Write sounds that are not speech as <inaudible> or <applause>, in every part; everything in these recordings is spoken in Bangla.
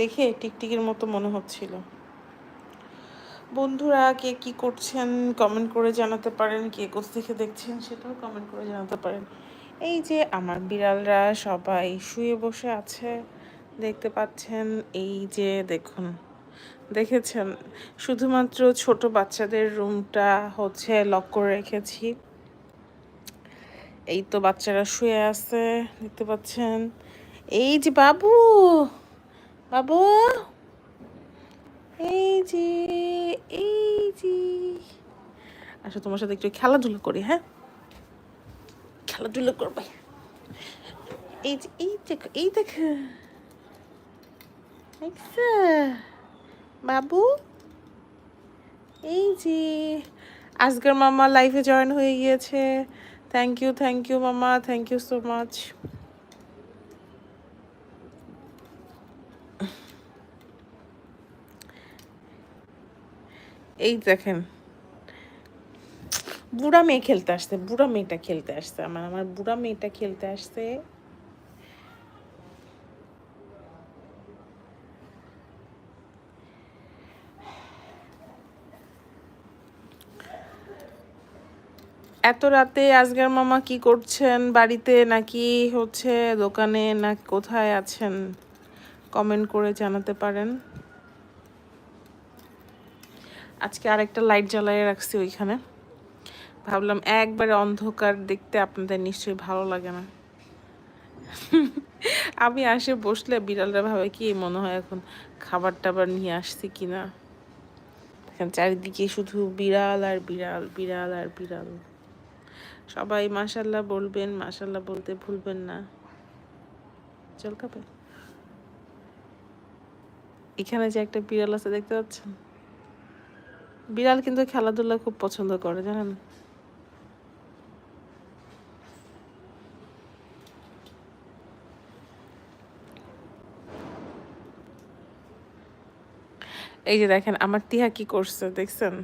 দেখে টিকটিকির মতো মনে হচ্ছিল। বন্ধুরা, কে কি করছেন কমেন্ট করে জানাতে পারেন, কে কোথ থেকে দেখছেন সেটাও কমেন্ট করে জানাতে পারেন। এই যে আমার বিড়ালরা সবাই শুয়ে বসে আছে, দেখতে পাচ্ছেন, এই যে দেখুন, দেখেছেন, শুধুমাত্র ছোট বাচ্চাদের রুমটা হচ্ছে লক করে রেখেছি। এই তো বাচ্চারা শুয়ে আছে, দেখতে পাচ্ছেন, এই যে বাবু! বাবু? এই যে, এই আসো, তোমার সাথে একটু খেলাধুলা করি হ্যাঁ? খেলাধুলা করবে। এই যে, এই দেখো এই দেখো। বাবু? এই যে। আজকের মামা লাইফে জয়েন হয়ে গিয়েছে। থ্যাংক ইউ থ্যাংক ইউ মামা থ্যাংক ইউ সো মাচ এই দেখেন। বুড়া মেয়ে খেলতে আসছে, বুড়া মেয়েটা খেলতে আসছে আমার আমার বুড়া মেয়েটা খেলতে আসছে। এত রাতে আজগার মামা কি করছেন বাড়িতে নাকি হচ্ছে দোকানে না কোথায় আছেন? কমেন্ট করে জানাতে পারেন। আজকে আরেকটা লাইট জ্বালিয়ে রাখছি ওইখানে। ভাবলাম একবারে অন্ধকার দেখতে আপনাদের নিশ্চয়ই ভালো লাগে না। <laughs> আমি আসে বসলে বিড়ালরা ভাবে কি মনে হয় এখন খাবার টাবার নিয়ে আসছি কিনা। এখানে চারিদিকে শুধু বিড়াল আর বিড়াল বিড়াল আর বিড়াল। সবাই মাসাল্লাহ বলবেন মাসাল্লাহ বলতে ভুলবেন না। চল খাবে এখানে যে একটা বিড়াল আছে দেখতে পাচ্ছেন? বিড়াল কিন্তু খেলাধুলা খুব পছন্দ করে, জানেন? এই যে দেখেন, আমার টিহা কি করছে, দেখছেন?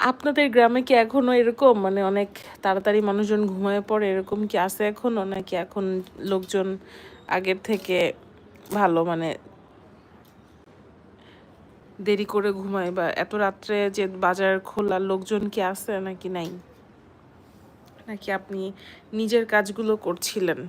আপনাদের গ্রামে কি এখনও এরকম? মানে অনেক তাড়াতাড়ি মানুষজন ঘুমায় পড়ে, এরকম কি আছে এখনও? নাকি এখন লোকজন আগের থেকে ভালো মানে দেরি করে ঘুমায় বা এত রাত্রে যে বাজার খোলা লোকজন কি আছে নাকি নাই? নাকি আপনি নিজের কাজগুলো করছিলেন?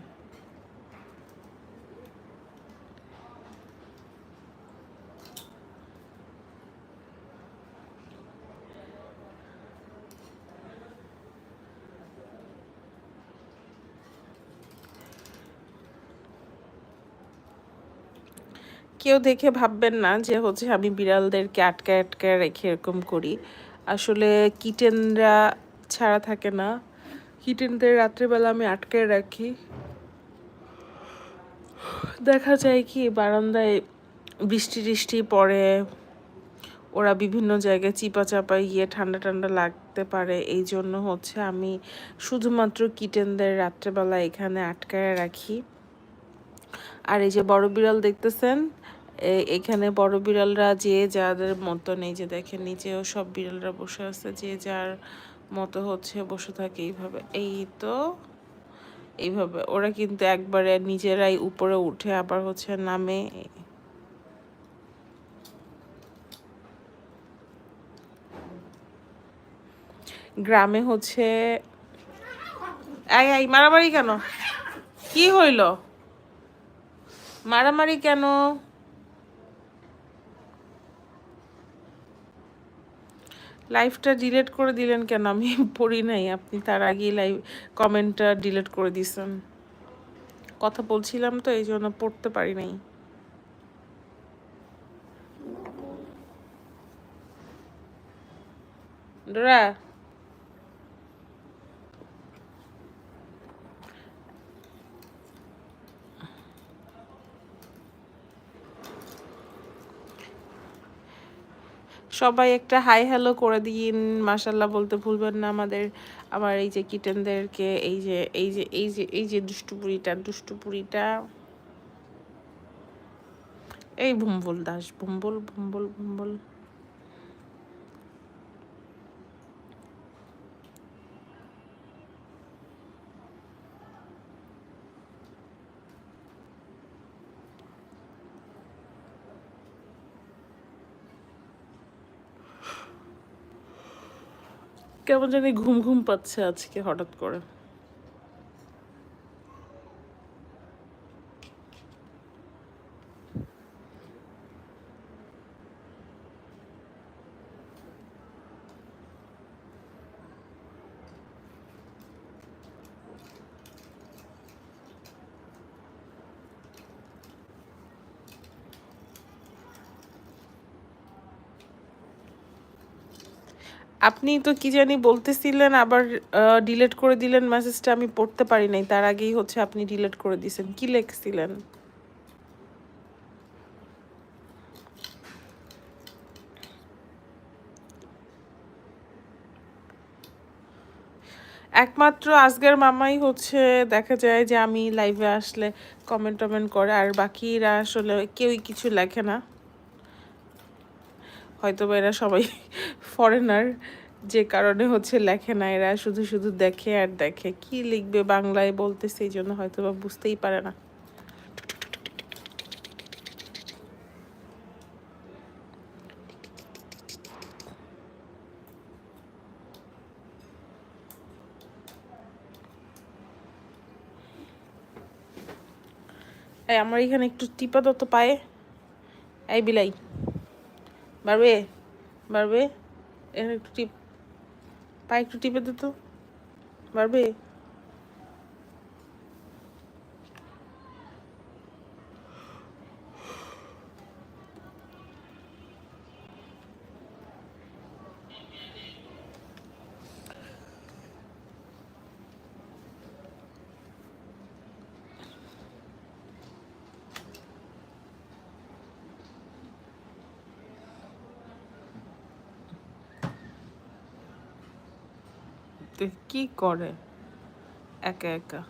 কেউ দেখে ভাববেন না যে হচ্ছে আমি বিড়ালদেরকে আটকায় আটকায় রেখে এরকম করি। আসলে কিটেনরা ছাড়া থাকে না। কিটেনদের রাত্রেবেলা আমি আটকায় রাখি। দেখা যায় কি, বারান্দায় বৃষ্টি টিষ্টি পড়ে, ওরা বিভিন্ন জায়গায় চিপা চাপায় গিয়ে ঠান্ডা ঠান্ডা লাগতে পারে। এই জন্য হচ্ছে আমি শুধুমাত্র কিটেনদের রাত্রেবেলা এখানে আটকায় রাখি। আর এই যে বড় বিড়াল দেখতেছেন এখানে বড় বিড়ালরা যে যাদের মতো নেই যে দেখেন নিচেও সব বিড়ালরা বসে আছে, যে যার মতো হচ্ছে বসে থাকে এইভাবে। এই তো, এইভাবে। ওরা কিন্তু একবারে নিজেরাই উপরে উঠে আবার হচ্ছে নামে। গ্রামে হচ্ছে মারামারি কেন? কি হইল? মারামারি কেন? লাইভটা ডিলেট করে দিলেন কেন? আমি পড়ি নাই। আপনি তার আগেই লাইভ কমেন্টটা ডিলেট করে দিয়েছেন। কথা বলছিলাম তো, এই জন্য পড়তে পারি নাই। ডোরা সবাই একটা হাই হ্যালো করে দিন মাসাল্লাহ বলতে ভুলবেন না আমাদের, আমার এই যে কিটেনদেরকে এই যে এই যে এই যে এই যে দুষ্টুপুরিটা দুষ্টুপুরিটা এই ভুম্বল দাস ভুম্বল ভুম্বল ভুম্বল কেমন জানি ঘুম ঘুম পাচ্ছে আজকে হঠাৎ করে। আপনি তো কি জানি বলতেছিলেন, আবার ডিলেট করে দিলেন মেসেজটা আমি পড়তে পারি নাই। তার আগেই হচ্ছে আপনি ডিলেট করে দিয়েছেন কি লিখছিলেন? একমাত্র আজকের মামাই হচ্ছে, দেখা যায় যে আমি লাইভে আসলে কমেন্ট টমেন্ট করে, আর বাকিরা আসলে কেউই কিছু লেখে না। হয়তো বা এরা সবাই ফরেনার যে কারণে হচ্ছে লেখে না, এরা শুধু শুধু দেখে আর দেখে। কি লিখবে বাংলায় বলতে সেই জন্য হয়তো বা বুঝতেই পারে না। আমার এখানে একটু টিপা তো পায়ে। এই, বিলাই। বাড়বে বাড়বে এখানে একটু টিপ পায়ে একটু টিপে দে তো বাড়বে কি করে? একা একা।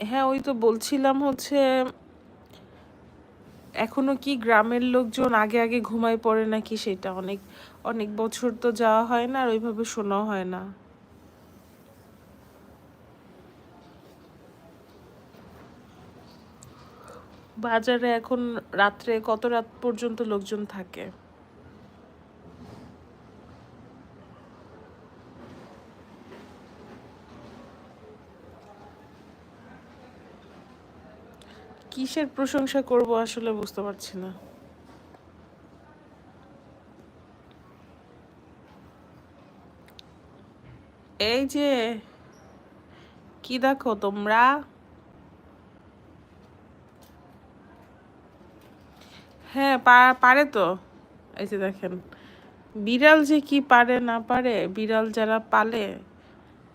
হ্যাঁ ওই তো বলছিলাম হচ্ছে, এখনও কি গ্রামের লোকজন আগে আগে ঘুমায় পড়ে নাকি সেটা? অনেক অনেক বছর তো যাওয়া হয় না আর ওইভাবে শোনাও হয় না। বাজারে এখন রাত্রে কত রাত পর্যন্ত লোকজন থাকে? কিসের প্রশংসা করব আসলে বুঝতে পারছি না। এই যে, কি দেখো তোমরা? হ্যাঁ পারে তো। এই যে দেখেন, বিড়াল যে কি পারে না পারে, বিড়াল যারা পালে,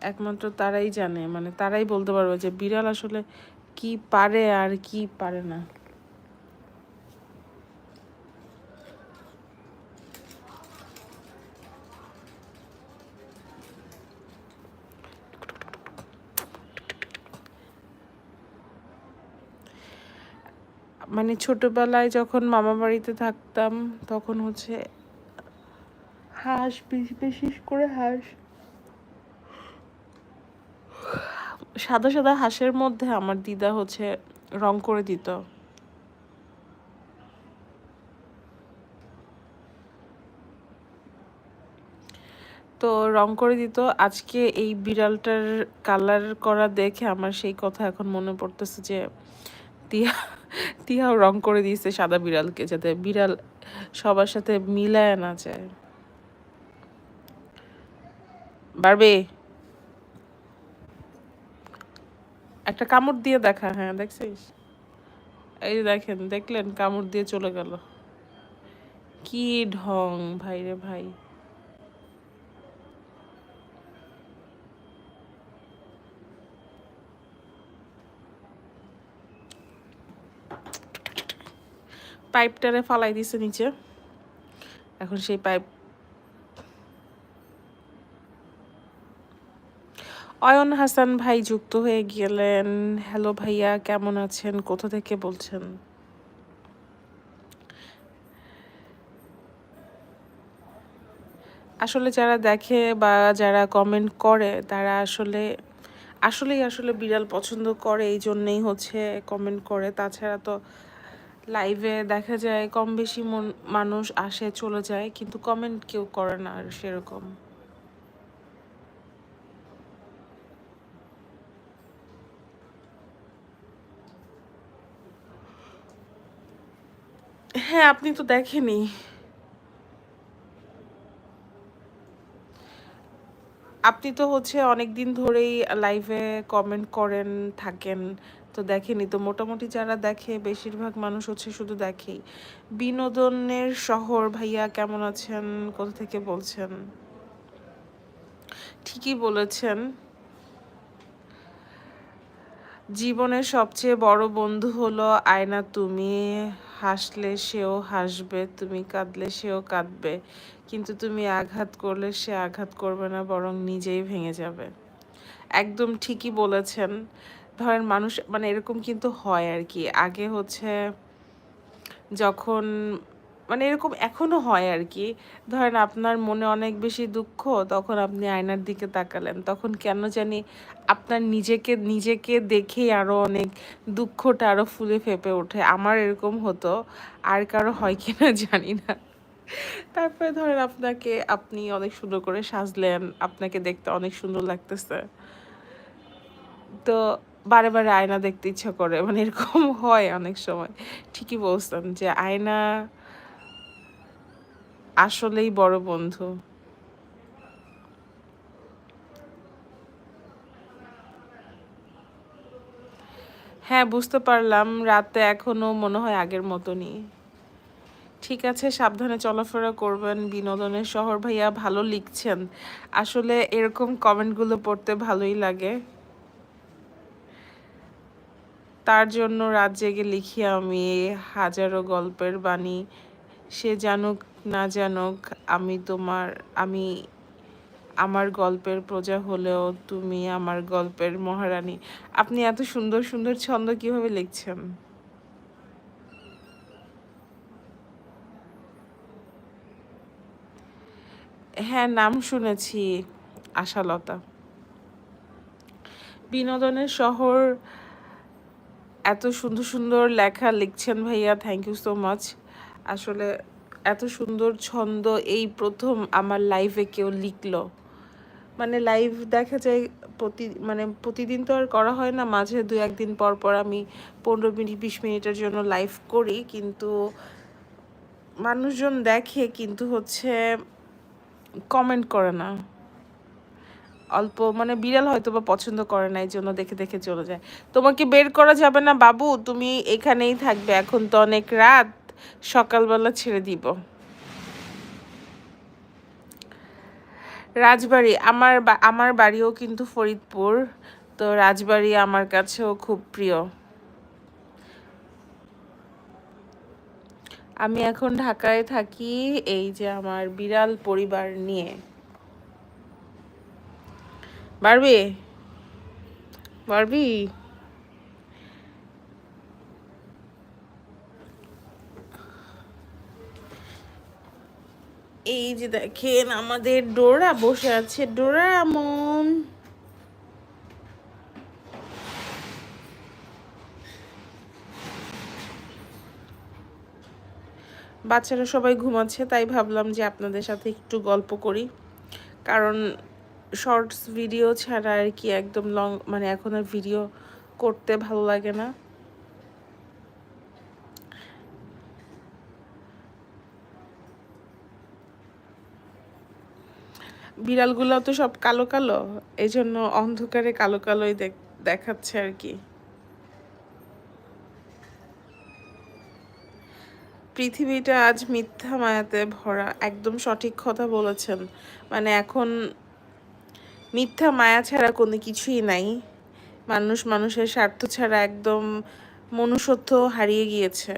একমাত্র তারাই জানে। মানে তারাই বলতে পারবে যে বিড়াল আসলে কি পারে আর কি পারে না। মানে ছোটবেলায় যখন মামা বাড়িতে থাকতাম, তখন হচ্ছে হাঁস, বেশি, বিশেষ করে হাঁস। সাদা সাদা হাঁসের মধ্যে আমার দিদা হচ্ছে রং করে দিত। তো রং করে দিত। আজকে এই বিড়ালটার কালার করা দেখে আমার সেই কথা এখন মনে পড়তেছে যে তিয়া তিয়াও রং করে দিয়েছে সাদা বিড়ালকে যাতে বিড়াল সবার সাথে মিলায় না যায়। বাড়বে একটা কামড় দিয়ে দেখা হ্যাঁ দেখছিস? এই দেখেন, দেখলেন, কামড় দিয়ে চলে গেল। কি ঢং ভাই রে ভাই। পাইপটারে ফালাই দিছে নিচে। এখন সেই পাইপ অয়ন হাসান ভাই যুক্ত হয়ে গেলেন। হ্যালো ভাইয়া, কেমন আছেন? কোথা থেকে বলছেন? আসলে যারা দেখে বা যারা কমেন্ট করে, তারা আসলে আসলেই আসলে বিড়াল পছন্দ করে, এই জন্যেই হচ্ছে কমেন্ট করে। তাছাড়া তো লাইভে দেখা যায়, কম বেশি মন- মানুষ আসে, চলে যায়, কিন্তু কমেন্ট কেউ করে না আর সেরকম। হ্যাঁ আপনি তো দেখেনি আপনি তো হচ্ছে অনেক দিন ধরেই লাইভে কমেন্ট করেন, থাকেন। তো দেখেনি। তো মোটামুটি যারা দেখে, বেশিরভাগ মানুষ হচ্ছে শুধু দেখেই। বিনোদনের শহর ভাইয়া কেমন আছেন? কোথা থেকে বলছেন? ঠিকই বলেছেন। জীবনের সবচেয়ে বড় বন্ধু হলো আয়না। তুমি হাসলে সেও হাসবে, তুমি কাঁদলে সেও কাঁদবে। কিন্তু তুমি আঘাত করলে সে আঘাত করবে না, বরং নিজেই ভেঙে যাবে। একদম ঠিকই বলেছেন। ধরেন মানুষ মানে এরকম কিন্তু হয় আর কি আগে হচ্ছে যখন মানে এরকম এখনও হয় আর কি ধরেন আপনার মনে অনেক বেশি দুঃখ, তখন আপনি আয়নার দিকে তাকালেন। তখন কেন জানি আপনার নিজেকে নিজেকে দেখেই আরও অনেক দুঃখটা আরও ফুলে ফেপে ওঠে। আমার এরকম হতো, আর কারও হয় কিনা জানি না। তারপরে ধরেন আপনাকে, আপনি অনেক সুন্দর করে সাজলেন। আপনাকে দেখতে অনেক সুন্দর লাগতেছে। তো বারে বারে আয়না দেখতে ইচ্ছা করে মানে এরকম <laughs> হয় অনেক সময়। ঠিকই বলছেন যে আয়না আসলেই বড় বন্ধু। হ্যাঁ বুঝতে পারলাম, রাতে এখনও মনে হয় আগের মতনই। ঠিক আছে, সাবধানে চলাফেরা করবেন, বিনোদনের শহর ভাইয়া ভালো লিখছেন। আসলে এরকম কমেন্টগুলো পড়তে ভালোই লাগে। তার জন্য রাত জেগে লিখি আমি হাজারো গল্পের বাণী। সে জানুক না জানুক, আমি তোমার, আমি আমার গল্পের প্রজা হলেও তুমি আমার গল্পের মহারানী। আপনি এত সুন্দর সুন্দর ছন্দ কীভাবে লিখছেন? হ্যাঁ নাম শুনেছি, আশালতা। বিনোদনের শহর এত সুন্দর সুন্দর লেখা লিখছেন ভাইয়া থ্যাংক ইউ সো মাচ আসলে এত সুন্দর ছন্দ এই প্রথম আমার লাইভে কেউ লিখলো। মানে লাইভ দেখা যায় প্রতি মানে প্রতিদিন তো আর করা হয় না, মাঝে দু একদিন পর পর আমি পনেরো মিনিট, বিশ মিনিটের জন্য লাইভ করি, কিন্তু মানুষজন দেখে কিন্তু হচ্ছে কমেন্ট করে না। অল্প মানে বিড়াল হয়তো বা পছন্দ করে না এই জন্য দেখে দেখে চলে যায়। তোমাকে বের করা যাবে না বাবু, তুমি এখানেই থাকবে। এখন তো অনেক রাত, সকালবেলা ছেড়ে দিব। রাজবাড়ি, আমার আমার বাড়িও কিন্তু ফরিদপুর, তো রাজবাড়ি আমার কাছেও খুব প্রিয়। আমি এখন ঢাকায় থাকি, এই যে আমার বিড়াল পরিবার নিয়ে। বারবি বারবি এই যে দেখেন আমাদের ডোরা বসে আছে। ডোরা এমন বাচ্চারা সবাই ঘুমাচ্ছে, তাই ভাবলাম যে আপনাদের সাথে একটু গল্প করি। কারণ শর্টস ভিডিও ছাড়া আর কি একদম লং মানে এখন আর ভিডিও করতে ভালো লাগে না। বিড়ালগুলো তো সব কালো কালো এই জন্য অন্ধকারে কালো কালোই দেখ- দেখাচ্ছে আর কি। পৃথিবীটা আজ মিথ্যা মায়াতে ভরা, একদম সঠিক কথা বলেছেন। মানে এখন মিথ্যা, মায়া ছাড়া কোনো কিছুই নাই। মানুষ মানুষের স্বার্থ ছাড়া একদম মনুষ্যত্ব হারিয়ে গিয়েছে।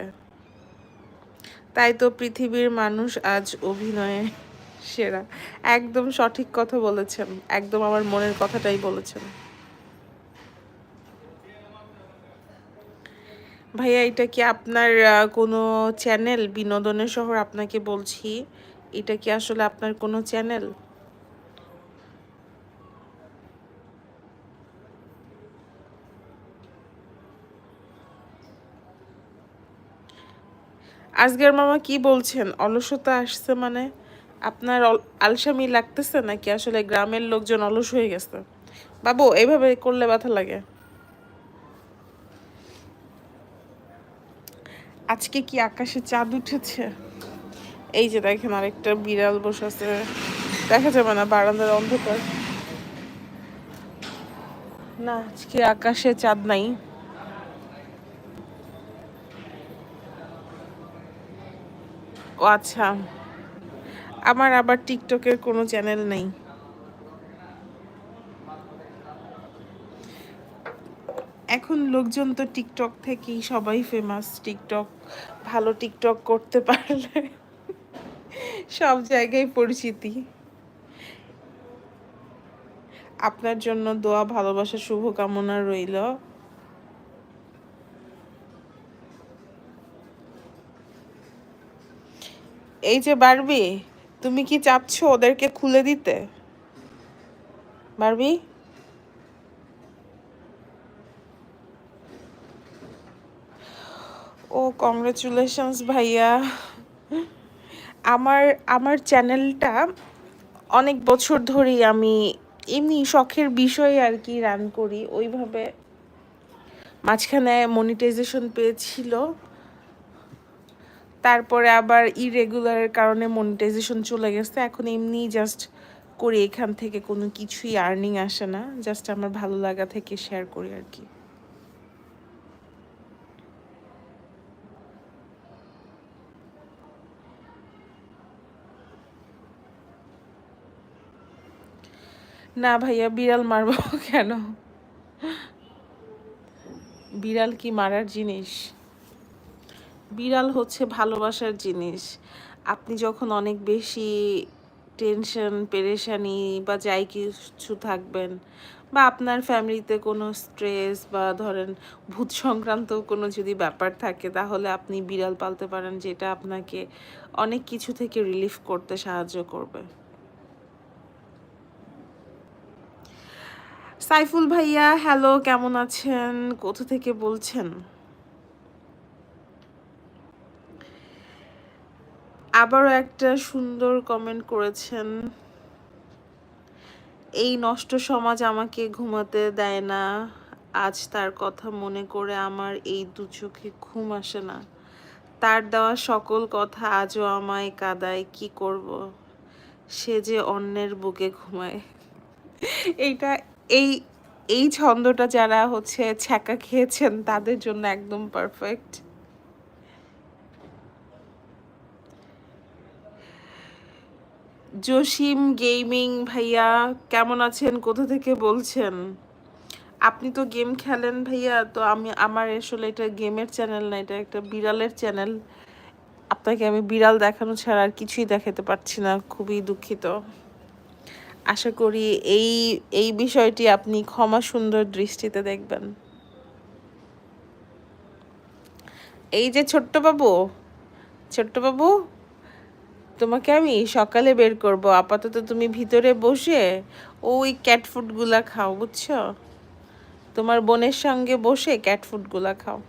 তাই তো পৃথিবীর মানুষ আজ অভিনয়ে সেরা। একদম সঠিক কথা বলেছেন। একদম আমার মনের কথাটাই বলেছেন। ভাইয়া, এটা কি আপনার কোনো চ্যানেল? বিনোদনের শহর আপনাকে বলছি। এটা কি আসলে আপনার কোনো চ্যানেল? আজকের মামা কি বলছেন? অলসতা আসছে মানে? আপনার আলসামি লাগতেছে নাকি? আসলে গ্রামের লোকজন অলস হয়ে গেছে। বাবু, এইভাবে করলে ব্যথা লাগে। আজকে কি আকাশে চাঁদ উঠেছে? এই যে দেখেন আরেকটা বিড়াল বসে আছে দেখা যাবে না, বারান্দার অন্ধকার। না, আজকে আকাশে চাঁদ নাই। আচ্ছা। আমার আবার টিকটকের কোনো চ্যানেল নেই। এখন লোকজন তো টিকটক থেকেই সবাই ফেমাস টিকটক, ভালো টিকটক করতে পারলে সব জায়গায় পরিচিতি। আপনার জন্য দোয়া, ভালোবাসা, শুভকামনা রইল। এই যে বারবি, তুমি কি চাচ্ছ ওদেরকে খুলে দিতে? বারবি? ও কংগ্রেচুলেশনস ভাইয়া। আমার আমার চ্যানেলটা অনেক বছর ধরেই আমি এমনি শখের বিষয়ে আর কি রান করি। ওইভাবে মাঝখানে মনিটাইজেশন পেয়েছিল। তারপরে আবার ইরেগুলারের কারণে মনিটাইজেশন চলে গেছে। এখন এমনি জাস্ট করি, এখান থেকে কোনো কিছুই আর্নিং আসে না। জাস্ট আমার ভালো লাগা থেকে শেয়ার করি আর কি। না ভাইয়া, বিড়াল মারবো কেন? বিড়াল কি মারার জিনিস? বিড়াল হচ্ছে ভালোবাসার জিনিস। আপনি যখন অনেক বেশি টেনশন পেরেশানি বা যাই কিছু থাকবেন বা আপনার ফ্যামিলিতে কোনো স্ট্রেস বা ধরেন ভূত সংক্রান্ত কোনো যদি ব্যাপার থাকে, তাহলে আপনি বিড়াল পালতে পারেন যেটা আপনাকে অনেক কিছু থেকে রিলিফ করতে সাহায্য করবে। সাইফুল ভাইয়া হ্যালো কেমন আছেন? কোথা থেকে বলছেন? আবারও একটা সুন্দর কমেন্ট করেছেন। এই নষ্ট সমাজ আমাকে ঘুমাতে দেয় না। আজ তার কথা মনে করে আমার এই দু চোখে ঘুম আসে না। তার দেওয়া সকল কথা আজও আমায় কাদায়, কি করব? সে যে অন্যের বুকে ঘুমায়। এইটা, এই এই ছন্দটা যারা হচ্ছে ছ্যাঁকা খেয়েছেন, তাদের জন্য একদম পারফেক্ট জসিম গেমিং ভাইয়া, কেমন আছেন? কোথা থেকে বলছেন? আপনি তো গেম খেলেন ভাইয়া, তো আমি, আমার আসলে এটা গেমের চ্যানেল না, এটা একটা বিড়ালের চ্যানেল। আপনাকে আমি বিড়াল দেখানো ছাড়া আর কিছুই দেখাতে পারছি না, খুবই দুঃখিত। আশা করি এই এই বিষয়টি আপনি ক্ষমা সুন্দর দৃষ্টিতে দেখবেন। এই যে ছোট্ট বাবু ছোট্ট বাবু তোমাকে আমি সকালে বের করব। আপাতত তুমি ভিতরে বসে ওই ক্যাট ফুডগুলা খাও, বুঝছ? তোমার বোনের সঙ্গে বসে ক্যাট ফুডগুলা খাও।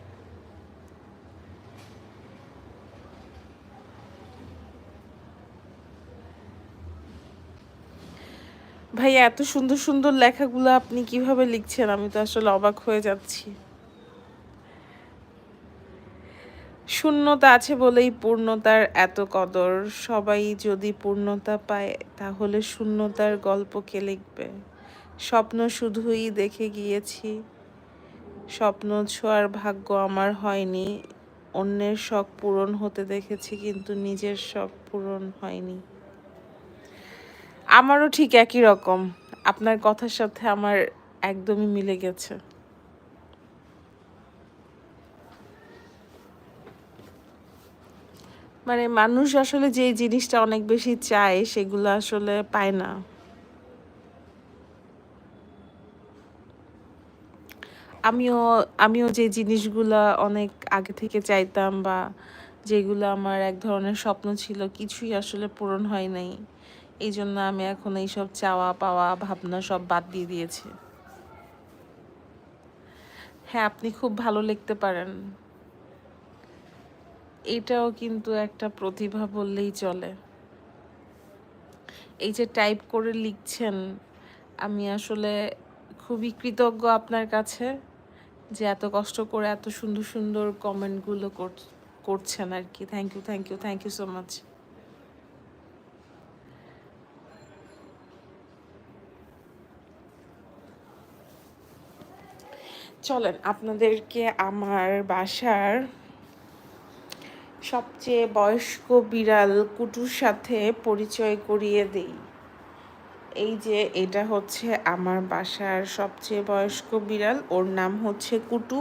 ভাইয়া, এত সুন্দর সুন্দর লেখাগুলো আপনি কীভাবে লিখছেন? আমি তো আসলে অবাক হয়ে যাচ্ছি। শূন্যতা আছে বলেই পূর্ণতার এত কদর। সবাই যদি পূর্ণতা পায়, তাহলে শূন্যতার গল্প কে লিখবে? স্বপ্ন শুধুই দেখে গিয়েছি। স্বপ্ন ছোঁয়ার ভাগ্য আমার হয়নি। অন্যের শখ পূরণ হতে দেখেছি, কিন্তু নিজের শখ পূরণ হয়নি। আমারও ঠিক একই রকম। আপনার কথার সাথে আমার একদমই মিলে গেছে। মানে মানুষ আসলে যে জিনিসটা অনেক বেশি চায়, সেগুলো আসলে পায় না। আমিও আমিও যে জিনিসগুলা অনেক আগে থেকে চাইতাম বা যেগুলো আমার এক ধরনের স্বপ্ন ছিল, কিছুই আসলে পূরণ হয় নাই। এই জন্য আমি এখন এইসব চাওয়া পাওয়া, ভাবনা সব বাদ দিয়ে দিয়েছি। হ্যাঁ আপনি খুব ভালো লিখতে পারেন। এটাও কিন্তু একটা প্রতিভা বললেই চলে। এই যে টাইপ করে লিখছেন, আমি আসলে খুবই কৃতজ্ঞ আপনার কাছে যে এত কষ্ট করে এত সুন্দর সুন্দর কমেন্টগুলো করছেন আর কি। Thank you thank you thank you so much চলেন, আপনাদেরকে আমার বাসার সবচেয়ে বয়স্ক বিড়াল কুটুর সাথে পরিচয় করিয়ে দেই। এই যে, এটা হচ্ছে আমার বাসার সবচেয়ে বয়স্ক বিড়াল। ওর নাম হচ্ছে কুটু।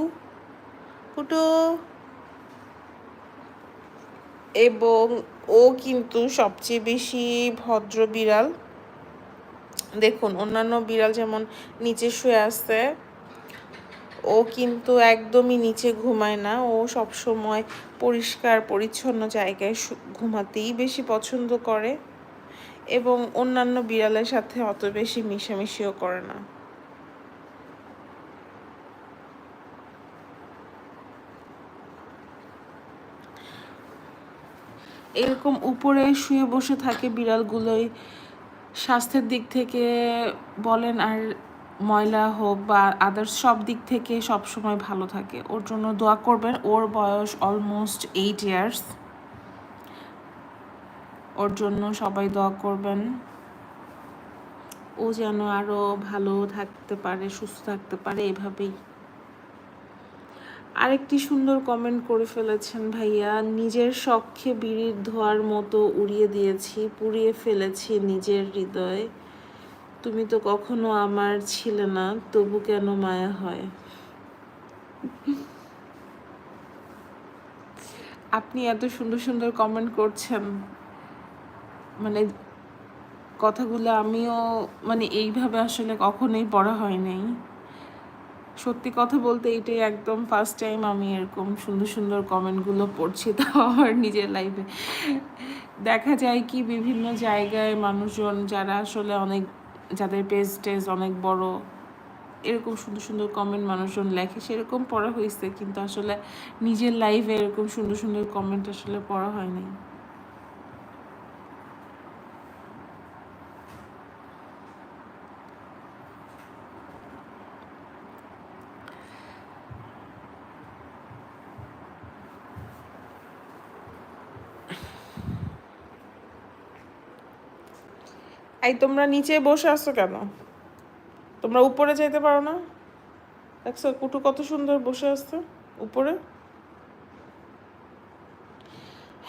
কুটু। এবং ও কিন্তু সবচেয়ে বেশি ভদ্র বিড়াল। দেখুন, অন্যান্য বিড়াল যেমন নিচে শুয়ে আসছে ও কিন্তু একদমই নিচে ঘুমায় না। ও সব সময় পরিষ্কার, পরিচ্ছন্ন জায়গায় ঘুমাতেই বেশি পছন্দ করে এবং অন্যান্য বিড়ালের সাথে অত বেশি মিশামিশিও করে না। এরকম উপরে শুয়ে বসে থাকে বিড়ালগুলোই। স্বাস্থ্যের দিক থেকে বলেন আর ময়লা হোক বা আদার্স সব দিক থেকে সব সময় ভালো থাকে। ওর জন্য দোয়া করবেন, ওর বয়স অলমোস্ট এইট ইয়ার্স ওর জন্য সবাই দোয়া করবেন। ও যেন আরও ভালো থাকতে পারে, সুস্থ থাকতে পারে, এভাবেই। আরেকটি সুন্দর কমেন্ট করে ফেলেছেন ভাইয়া, নিজের শখে বিড়ির ধোয়ার মতো উড়িয়ে দিয়েছি, পুড়িয়ে ফেলেছি নিজের হৃদয়। তুমি তো কখনো আমার ছিলে না, তবু কেন মায়া হয়? আপনি এত সুন্দর সুন্দর কমেন্ট করছেন। মানে কথাগুলো আমিও মানে এইভাবে আসলে কখনোই পড়া হয় নাই। সত্যি কথা বলতে এটাই একদম ফার্স্ট টাইম আমি এরকম সুন্দর সুন্দর কমেন্টগুলো পড়ছি <laughs> তাও আমার নিজের লাইফে দেখা যায় কি বিভিন্ন জায়গায় মানুষজন যারা আসলে অনেক যাদের পেজ টেজ অনেক বড়, এরকম সুন্দর সুন্দর কমেন্ট মানুষজন লেখে, সেরকম পড়া হয়েছে কিন্তু আসলে নিজের লাইভে এরকম সুন্দর সুন্দর কমেন্ট আসলে পড়া হয়নি এই তোমরা নিচে বসে আসছো কেন? তোমরা উপরে যেতে পারো না? দেখছ, কুটু কত সুন্দর বসে আসছে উপরে।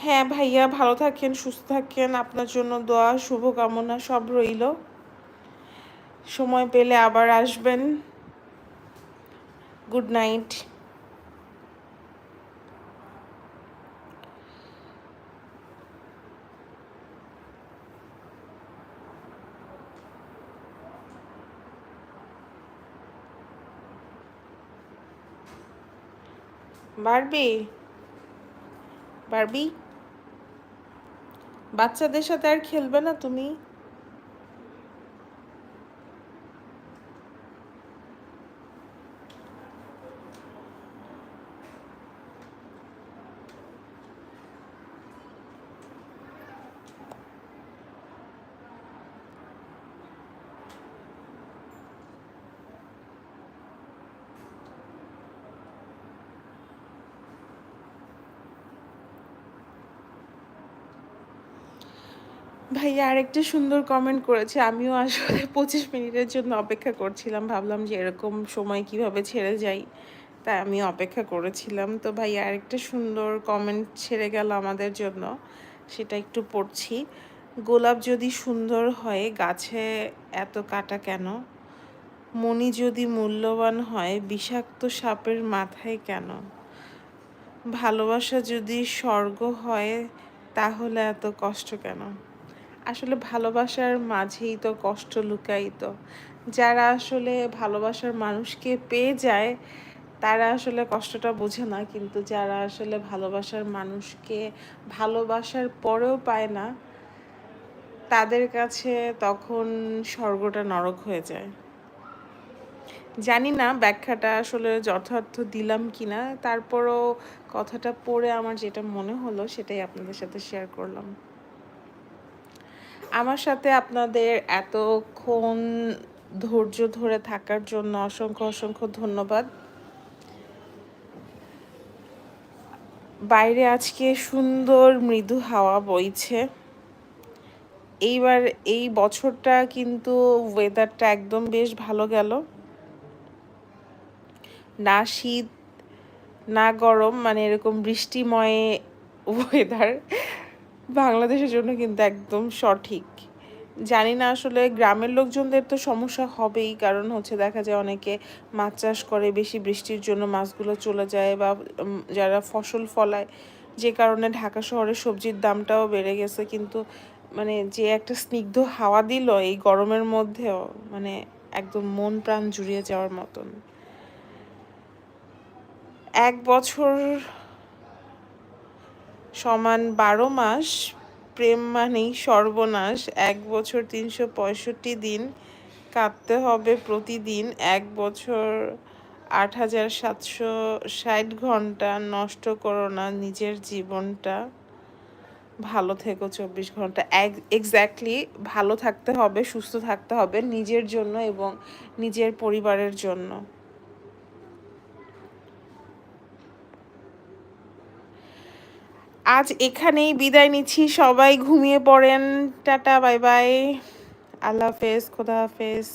হ্যাঁ ভাইয়া, ভালো থাকেন, সুস্থ থাকেন। আপনার জন্য দোয়া, শুভকামনা, সব রইল। সময় পেলে আবার আসবেন। Good night. বারবি? বারবি? বাচ্চাদের সাথে আর খেলবে না তুমি? ভাইয়া আরেকটা সুন্দর কমেন্ট করেছে। আমিও আসলে <laughs> পঁচিশ মিনিটের জন্য অপেক্ষা করছিলাম। ভাবলাম যে এরকম সময় কীভাবে ছেড়ে যাই তাই আমি অপেক্ষা করেছিলাম। তো ভাইয়া আরেকটা সুন্দর কমেন্ট ছেড়ে গেল আমাদের জন্য, সেটা একটু পড়ছি। গোলাপ যদি সুন্দর হয়, গাছে এত কাটা কেন? মণি যদি মূল্যবান হয়, বিষাক্ত সাপের মাথায় কেন? ভালোবাসা যদি স্বর্গ হয়, তাহলে এত কষ্ট কেন? আসলে ভালোবাসার মাঝেই তো কষ্ট লুকায়িত। যারা আসলে ভালোবাসার মানুষকে পেয়ে যায়, তারা আসলে কষ্টটা বোঝে না। কিন্তু যারা আসলে ভালোবাসার মানুষকে ভালোবাসার পরেও পায় না, তাদের কাছে তখন স্বর্গটা নরক হয়ে যায়। জানি না ব্যাখ্যাটা আসলে যথার্থ দিলাম কিনা, তারপরও কথাটা পড়ে আমার যেটা মনে হলো সেটাই আপনাদের সাথে শেয়ার করলাম। আমার সাথে আপনাদের এতক্ষণ ধৈর্য ধরে থাকার জন্য অসংখ্য অসংখ্য ধন্যবাদ। বাইরে আজকে সুন্দর মৃদু হাওয়া বইছে। এইবার এই বছরটা কিন্তু ওয়েদারটা একদম বেশ ভালো গেল। না শীত, না গরম মানে এরকম বৃষ্টিময় ওয়েদার বাংলাদেশের জন্য কিন্তু একদম সঠিক। জানি না আসলে গ্রামের লোকজনদের তো সমস্যা হবেই, কারণ হচ্ছে দেখা যায় অনেকে মাছ চাষ করে, বেশি বৃষ্টির জন্য মাছগুলো চলে যায় বা যারা ফসল ফলায়। যে কারণে ঢাকা শহরে সবজির দামটাও বেড়ে গেছে, কিন্তু মানে যে একটা স্নিগ্ধ হাওয়া দিল এই গরমের মধ্যেও মানে একদম মন প্রাণ জুড়িয়ে যাওয়ার মতন। এক বছর সমান বারো মাস, প্রেম মানেই সর্বনাশ। এক বছর তিনশো পঁয়ষট্টি দিন কাঁদতে হবে প্রতিদিন। এক বছর আট হাজার সাতশো ষাট ঘণ্টা নষ্ট করো না নিজের জীবনটা। ভালো থেকো চব্বিশ ঘণ্টা। এক্স্যাক্টলি ভালো থাকতে হবে, সুস্থ থাকতে হবে নিজের জন্য এবং নিজের পরিবারের জন্য। আজ এখানেই বিদায় নিচ্ছি। সবাই ঘুমিয়ে পড়েন। Tata bye bye. আল্লাহ হাফেজ খোদা হাফেজ।